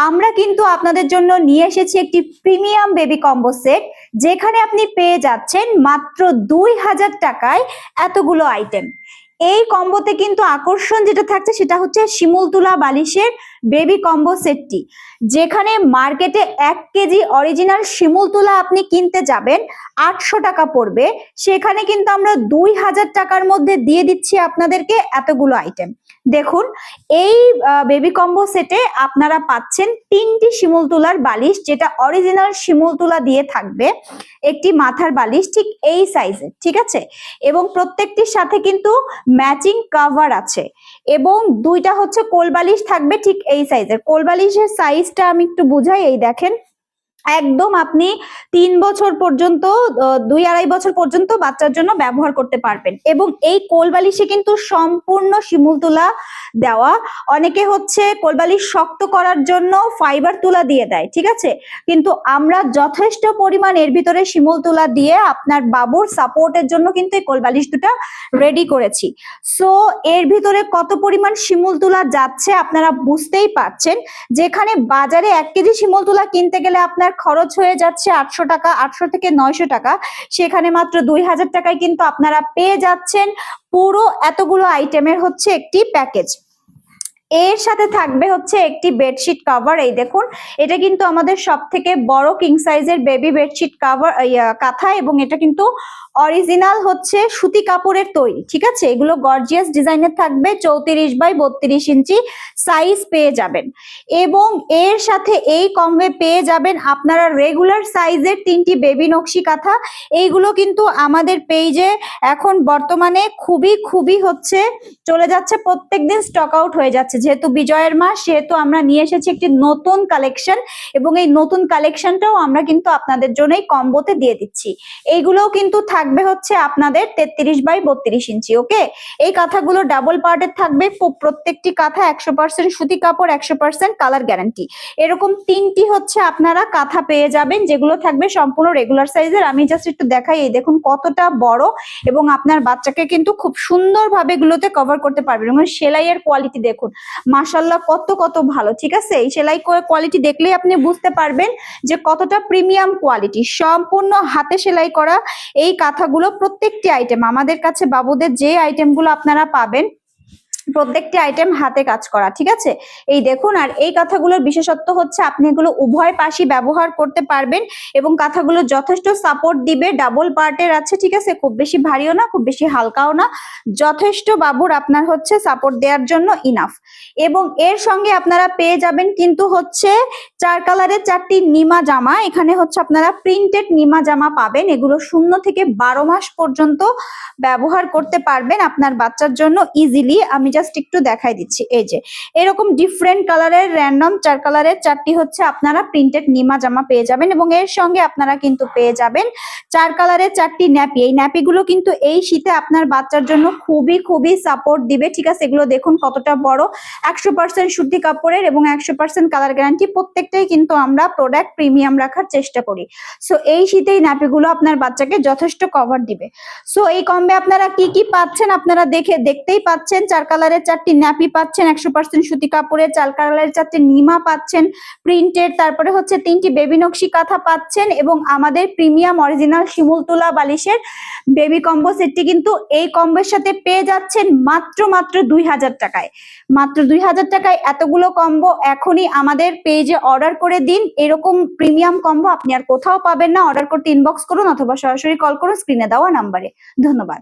আমরা কিন্তু আপনাদের জন্য নিয়ে এসেছি একটি প্রিমিয়াম বেবি কম্বো সেট, যেখানে আপনি পেয়ে যাচ্ছেন মাত্র দুই হাজার টাকায় এতগুলো আইটেম এই কম্বোতে কিন্তু আকর্ষণ যেটা থাকছে সেটা হচ্ছে শিমুল তুলা বালিশের বেবি কম্বো সেটটি, যেখানে মার্কেটে এক কেজি অরিজিনাল শিমুল তুলা আপনি কিনতে যাবেন, আটশো টাকা পড়বে। সেখানে কিন্তু আমরা দুই হাজার টাকার মধ্যে দিয়ে দিচ্ছি আপনাদেরকে এতগুলো আইটেম দেখুন, এই বেবি কম্বো সেটে আপনারা পাচ্ছেন তিনটি শিমুল তুলার বালিশ, যেটা অরিজিনাল শিমুল তুলা দিয়ে থাকবে। একটি মাথার বালিশ ঠিক এই সাইজের ঠিক আছে? এবং প্রত্যেকটির সাথে কিন্তু ম্যাচিং কাভার আছে। এবং দুইটা হচ্ছে কোল বালিশ থাকবে ঠিক এই সাইজের কোলবালিশের সাইজটা আমি একটু বুঝাই এই দেখেন। একদম আপনি তিন বছর পর্যন্ত দুই আড়াই বছর পর্যন্ত বাচ্চার জন্য ব্যবহার করতে পারবেন। এবং এই কোলবালিশে কিন্তু সম্পূর্ণ শিমুল তুলা দেওয়া। অনেকে হচ্ছে কোলবালিশ শক্ত করার জন্য ফাইবার তুলা দিয়ে দেয়, ঠিক আছে? কিন্তু আমরা যথেষ্ট পরিমাণ এর ভিতরে শিমুল তুলা দিয়ে আপনার বাবুর সাপোর্টের জন্য কিন্তু এই কোলবালিশ দুটা রেডি করেছি। সো এর ভিতরে কত পরিমাণ শিমুল তুলা যাচ্ছে আপনারা বুঝতেই পারছেন। যেখানে বাজারে এক কেজি শিমুল তুলা কিনতে গেলে আপনার খরচ হয়ে যাচ্ছে আটশো টাকা, আটশো থেকে নয়শো টাকা। সেখানে মাত্র দুই হাজার টাকায় কিন্তু আপনারা পেয়ে যাচ্ছেন পুরো এতগুলো আইটেমের হচ্ছে একটি প্যাকেজ এর সাথে থাকবে হচ্ছে একটি বেডশিট কাভার এই দেখুন, এটা কিন্তু আমাদের সব থেকে বড় কিং সাইজের বেবি বেডশিট কাভার কাঁথা এবং এটা কিন্তু অরিজিনাল হচ্ছে সুতি কাপড়ের তৈরি, ঠিক আছে? এগুলো গর্জিয়াস ডিজাইনের থাকবে, চৌত্রিশ বাই বত্রিশ ইঞ্চি সাইজ পেয়ে যাবেন। এবং এর সাথে এই কমবে পেয়ে যাবেন আপনারা রেগুলার সাইজের তিনটি বেবি নকশি কাঁথা। এইগুলো কিন্তু আমাদের পেজে এখন বর্তমানে খুবই খুবই হচ্ছে, চলে যাচ্ছে, প্রত্যেকদিন স্টক আউট হয়ে যাচ্ছে। যেহেতু বিজয়ের মাস, সেহেতু আমরা নিয়ে এসেছি একটি নতুন কালেকশন এবং এই নতুন কালেকশনটাও আমরা কিন্তু আপনাদের জন্যই কম্বোতে দিয়ে দিচ্ছি। এইগুলোও কিন্তু থাকবে হচ্ছে আপনাদের তেত্রিশ বাই বত্রিশ ইঞ্চি, ওকে? এই কাঁথাগুলো ডাবল পার্টের থাকবে প্রত্যেকটি কাঁথা একশো পার্সেন্ট সুতি কাপড়, একশো পার্সেন্ট কালার গ্যারান্টি এরকম তিনটি হচ্ছে আপনারা কাঁথা পেয়ে যাবেন, যেগুলো থাকবে সম্পূর্ণ রেগুলার সাইজের আমি জাস্ট একটু দেখাই, এই দেখুন কতটা বড় এবং আপনার বাচ্চাকে কিন্তু খুব সুন্দরভাবে এগুলোতে কভার করতে পারবেন। এবং সেলাইয়ের কোয়ালিটি দেখুন মাশাল্লাহ কত কত ভালো, ঠিক আছে? এই সেলাই কোয়ালিটি দেখলেই আপনি বুঝতে পারবেন যে কতটা প্রিমিয়াম কোয়ালিটি সম্পূর্ণ হাতে সেলাই করা এই কাঁথাগুলো প্রত্যেকটি আইটেম আমাদের কাছে বাবুদের যে আইটেমগুলো আপনারা পাবেন, প্রত্যেকটি আইটেম হাতে কাজ করা, ঠিক আছে? এই দেখুন, আর এই কাঁথাগুলোর বিশেষত্ব হচ্ছে আপনি এগুলো উভয় পাশই ব্যবহার করতে পারবেন এবং কাঁথাগুলো যথেষ্ট সাপোর্ট দিবে ডাবল পার্টের আছে, ঠিক আছে? খুব বেশি ভারীও না, খুব বেশি হালকাও না, যথেষ্ট বাবুর আপনার হচ্ছে সাপোর্ট দেওয়ার জন্য ইনাফ এবং এর সঙ্গে আপনারা পেয়ে যাবেন কিন্তু হচ্ছে চার কালারের চারটি নিমা জামা। এখানে হচ্ছে আপনারা প্রিন্টেড নিমা জামা পাবেন। এগুলো শূন্য থেকে বারো মাস পর্যন্ত ব্যবহার করতে পারবেন আপনার বাচ্চার জন্য ইজিলি আমি জাস্ট একটু দেখাই দিচ্ছি। এই যে, এরকম ডিফারেন্ট কালারের র্যান্ডম চার কালারের চারটি হচ্ছে আপনারা প্রিন্টেড নিমা জামা পেয়ে যাবেন এবং এর সঙ্গে আপনারা কিন্তু পেয়ে যাবেন চার কালারের চারটি ন্যাপি এই ন্যাপিগুলো কিন্তু এই শীতে আপনার বাচ্চার জন্য খুবই খুবই সাপোর্ট দিবে। ঠিক আছে, এগুলো দেখুন কতটা বড়। একশো পার্সেন্ট শুদ্ধি কাপড়ের এবং একশো পার্সেন্ট কালার গ্যারান্টি প্রত্যেকটাই কিন্তু আমরা প্রোডাক্ট প্রিমিয়াম রাখার চেষ্টা করি। সো এই শীতে এই ন্যাপিগুলো আপনার বাচ্চাকে যথেষ্ট কভার দিবে। সো এই কমবে আপনারা কি কি পাচ্ছেন আপনারা দেখে, দেখতেই পাচ্ছেন। চার কালারের চারটি ন্যাপি পাচ্ছেন, একশো পার্সেন্ট সুতি কাপড়ের, চার কালারের চারটি নিমা পাচ্ছেন প্রিন্টেড তারপরে হচ্ছে তিনটি বেবি নকশি কাঁথা পাচ্ছেন এবং আমাদের প্রিমিয়াম অরিজিনাল শিমুল তুলা বালিশের বেবি কম্বো সেটটি কিন্তু এই কম্বোর সাথে পেয়ে যাচ্ছেন মাত্র মাত্র দুই হাজার টাকায়। মাত্র দুই হাজার টাকায় এতগুলো কম্বো এখনই আমাদের পেজে অর্ডার করে দিন। এরকম প্রিমিয়াম কম্বো আপনি আর কোথাও পাবেন না। অর্ডার করতে ইনবক্স করুন অথবা সরাসরি কল করুন স্ক্রিনে দেওয়া নাম্বারে ধন্যবাদ।